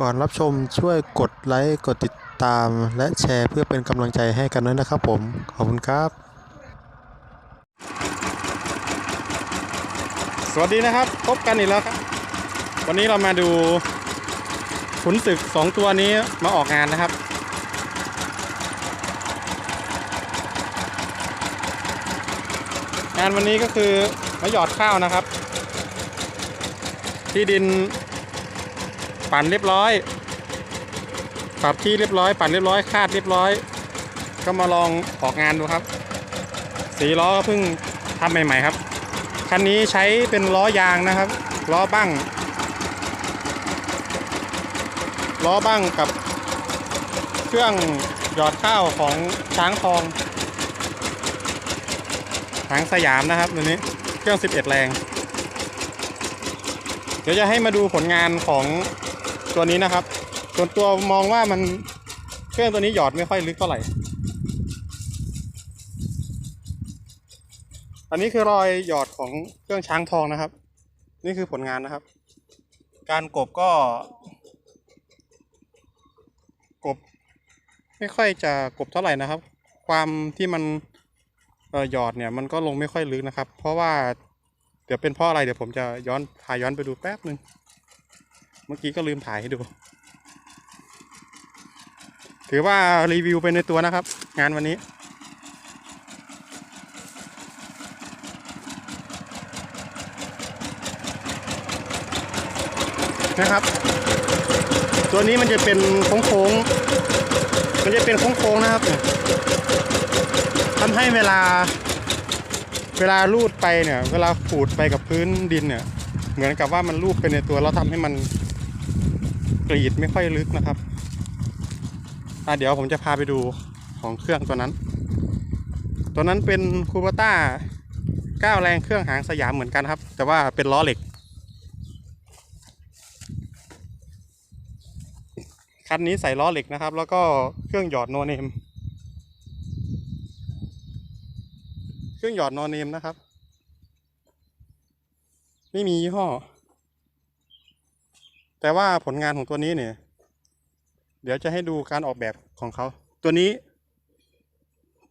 ก่อนรับชมช่วยกดไลค์กดติดตาม และแชร์เพื่อเป็นกำลังใจให้กันด้วยนะครับผม ขอบคุณครับ สวัสดีนะครับ พบกันอีกแล้วครับ วันนี้เรามาดูขุนศึกสองตัวนี้มาออกงานนะครับ งานวันนี้ก็คือมาหยอดข้าวนะครับ ที่ดิน ปั่นเรียบร้อย ปรับที่เรียบร้อย ปั่นเรียบร้อย คาดเรียบร้อย ก็มาลองออกงานดูครับ สีล้อก็เพิ่งทำใหม่ ๆ ครับ คันนี้ใช้เป็นล้อยางนะครับ ล้อบั้งล้อบั้งกับ เครื่องหยอดข้าวของช้างทองหางสยามนะครับตัวนี้ เครื่อง 11 แรง เดี๋ยวจะให้มาดูผลงานของ ตัวนี้นะครับ ส่วนตัวมองว่ามันเครื่องตัวนี้หยอดไม่ค่อยลึกเท่าไหร่ อันนี้คือรอยหยอดของเครื่องช้างทองนะครับ นี่คือผลงานนะครับ การกบก็ กบ ไม่ค่อยจะกบเท่าไหร่นะครับ ความที่มันหยอดเนี่ยมันก็ลงไม่ค่อยลึกนะครับ เพราะว่าเดี๋ยวเป็นเพราะอะไรเดี๋ยวผมจะย้อนพาย้อนไปดูแป๊บหนึ่ง มื่อกี้ก็ลืมถ่ายให้ดู ถือว่ารีวิวไปในตัวนะครับ งานวันนี้ นะครับ ตัวนี้มันจะเป็นโค้งๆมันจะเป็นโค้งๆนะครับทำให้เวลาเวลาลูดไปเนี่ย เวลาขูดไปกับพื้นดินเนี่ย เหมือนกับว่ามันลูบไปในตัวแล้วทำให้มัน กรีดไม่ค่อยลึกนะครับอ่เดี๋ยวผมจะพาไปดูของเครื่องตัวนั้น ตัวนั้นเป็นคูปต้า9แรงเครื่องหางสยามเหมือนกันครับ แต่ว่าเป็นล้อเหล็ก คันนี้ใส่ล้อเหล็กนะครับ แล้วก็เครื่องหยอดโนเนม เครื่องหยอดโนเนมนะครับ ไม่มียี่ห้อ แต่ว่าผลงานของตัวนี้เนี่ย เดี๋ยวจะให้ดูการออกแบบของเขา ตัวนี้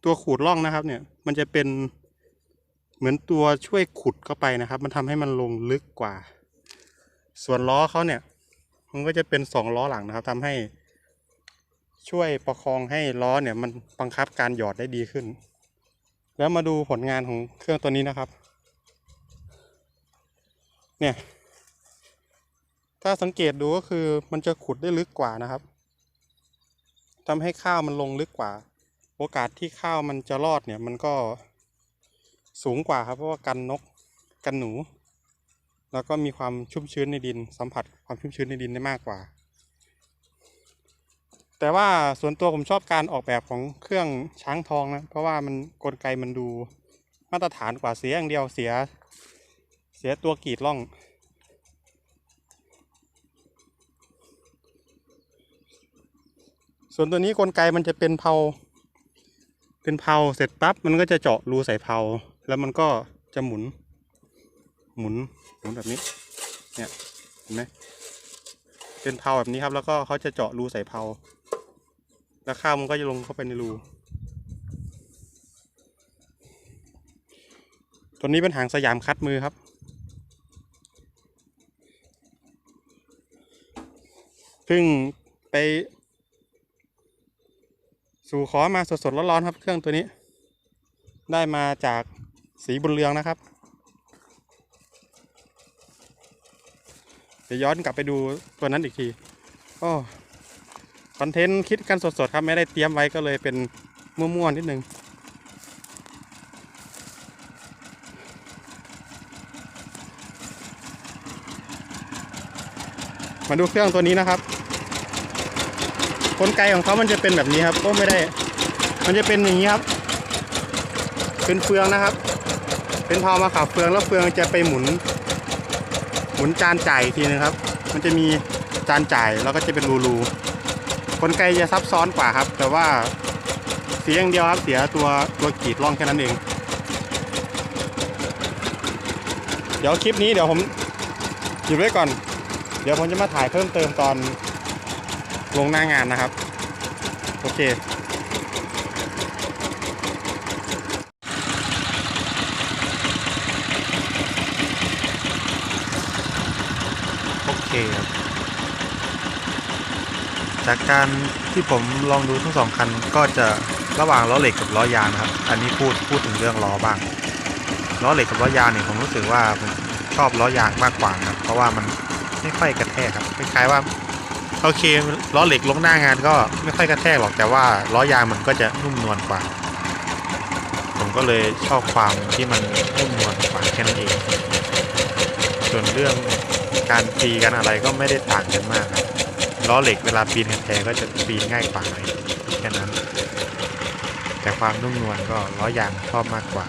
ตัวขูดร่องนะครับ เนี่ย มันจะเป็นเหมือนตัวช่วยขุดเข้าไปนะครับ มันทำให้มันลงลึกกว่า ส่วนล้อเขาเนี่ย มันก็จะเป็นสองล้อหลังนะครับทำให้ช่วยประคองให้ล้อเนี่ย มันบังคับการหยอดได้ดีขึ้น แล้วมาดูผลงานของเครื่องตัวนี้นะครับ เนี่ย ถ้าสังเกตดูก็คือมันจะขุดได้ลึกกว่านะครับทำให้ข้าวมันลงลึกกว่า โอกาสที่ข้าวมันจะรอดเนี่ยมันก็สูงกว่าครับ เพราะว่ากันนกกันหนู แล้วก็มีความชุ่มชื้นในดิน สัมผัสความชุ่มชื้นในดินได้มากกว่า แต่ว่าส่วนตัวผมชอบการออกแบบของเครื่องช้างทองนะ เพราะว่ามันกลไกมันดูมาตรฐานกว่าเสียอย่างเดียวเสีย เสียตัวกรีดล่อง ส่วนตัวนี้กลไกมันจะเป็นเพาเป็นเพาเสร็จปั๊บมันก็จะเจาะรูใส่เพาแล้วมันก็จะหมุน หมุนหมุนแบบนี้ เนี่ยเห็นไหมเป็นเพาแบบนี้ครับ แล้วก็เขาจะเจาะรูใส่เพาแล้วข้าวมันก็จะลงเข้าไปในรูตัวนี้เป็นหางสยามคัดมือครับเพิ่งไป สู่ขอมาสดๆร้อนๆครับ เครื่องตัวนี้ ได้มาจากสีบุญเรืองนะครับเดี๋ยวย้อนกลับไปดูตัวนั้นอีกทีโอ้คอนเทนต์คิดกันสดๆครับไม่ได้เตรียมไว้ก็เลยเป็นมั่วๆนิดนึงมาดูเครื่องตัวนี้นะครับ กลไกของเขามันจะเป็นแบบนี้ครับ ก็ไม่ได้ มันจะเป็นอย่างนี้ครับ เป็นเฟืองนะครับ เป็นพามาขับเฟืองแล้วเฟืองจะไปหมุน หมุนจานจ่ายทีนึงครับ มันจะมีจานจ่ายแล้วก็จะเป็นรูรูกลไกจะซับซ้อนกว่าครับ แต่ว่าเสียอย่างเดียวครับเสียตัวตัวกรีดร่องแค่นั้นเอง เดี๋ยวคลิปนี้เดี๋ยวผมหยุดไว้ก่อน เดี๋ยวผมจะมาถ่ายเพิ่มเติมตอน ลงหน้างานนะครับ โอเคโอเคครับจากการที่ผมลองดูทั้งสองคันก็จะระหว่างล้อเหล็กกับล้อยางนะครับ อันนี้พูดพูดถึงเรื่องล้อบ้างล้อเหล็กกับล้อยางเนี่ยผมรู้สึกว่าผมชอบล้อยางมากกว่านะครับเพราะว่ามันไม่ค่อยกระแทกครับคล้ายๆว่า โอเคล้อเหล็กลงหน้างานก็ไม่ค่อยกระแทกหรอกแต่ว่าล้อยางมันก็จะนุ่มนวลกว่า ผมก็เลยชอบความที่มันนุ่มนวลกว่าแค่นั้นเอง ส่วนเรื่องการปีกันอะไรก็ไม่ได้ต่างกันมากล้อเหล็กเวลาปีนกันแทก็จะปีนง่ายกว่าหน่อยแค่นั้น แต่ความนุ่มนวลก็ล้อยางชอบมากกว่า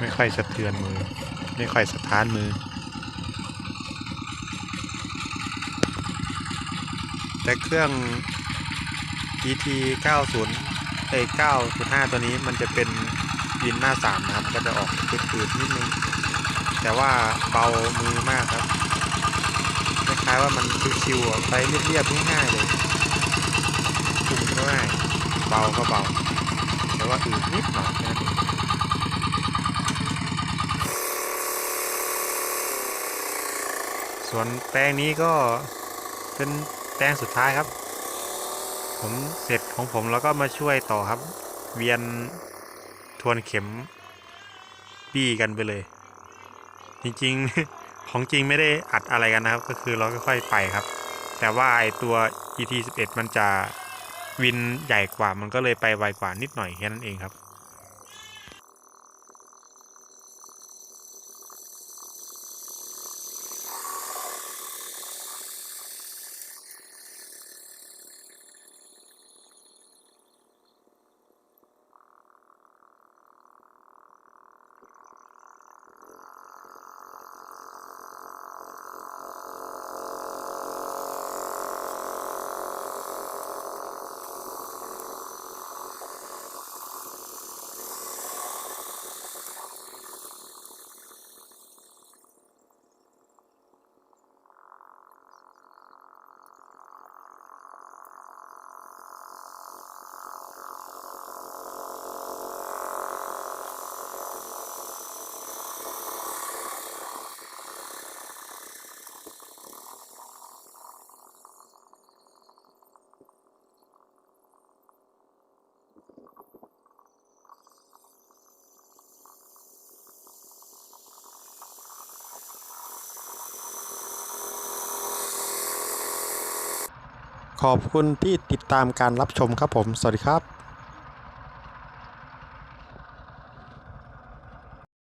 ไม่ค่อยสะเทือนมือ ไม่ค่อยสะท้านมือ แต่เครื่อง GT 90เอ้ย905 ตัวนี้มันจะเป็นวินหน้า3นะครับ ก็จะออกปืดๆนิดนึง แต่ว่าเบามือมากครับคล้ายๆว่ามันชิวๆไปเรียบๆง่ายๆเลยคุมง่ายเบาก็เบา แต่ว่าอืดนิดหน่อยนั้นเองส่วนแปลงนี้ก็เป็น แปลงสุดท้ายครับ ผมเสร็จของผมแล้วก็มาช่วยต่อครับ เวียนทวนเข็มบี้กันไปเลย จริงๆของจริงไม่ได้อัดอะไรกันนะครับ ก็คือเราค่อยๆไปครับ แต่ว่าไอตัว ET 11 มันจะวินใหญ่กว่ามันก็เลยไปไวกว่านิดหน่อยแค่นั้นเองครับ ขอบคุณที่ติดตามการรับชมครับผม สวัสดีครับ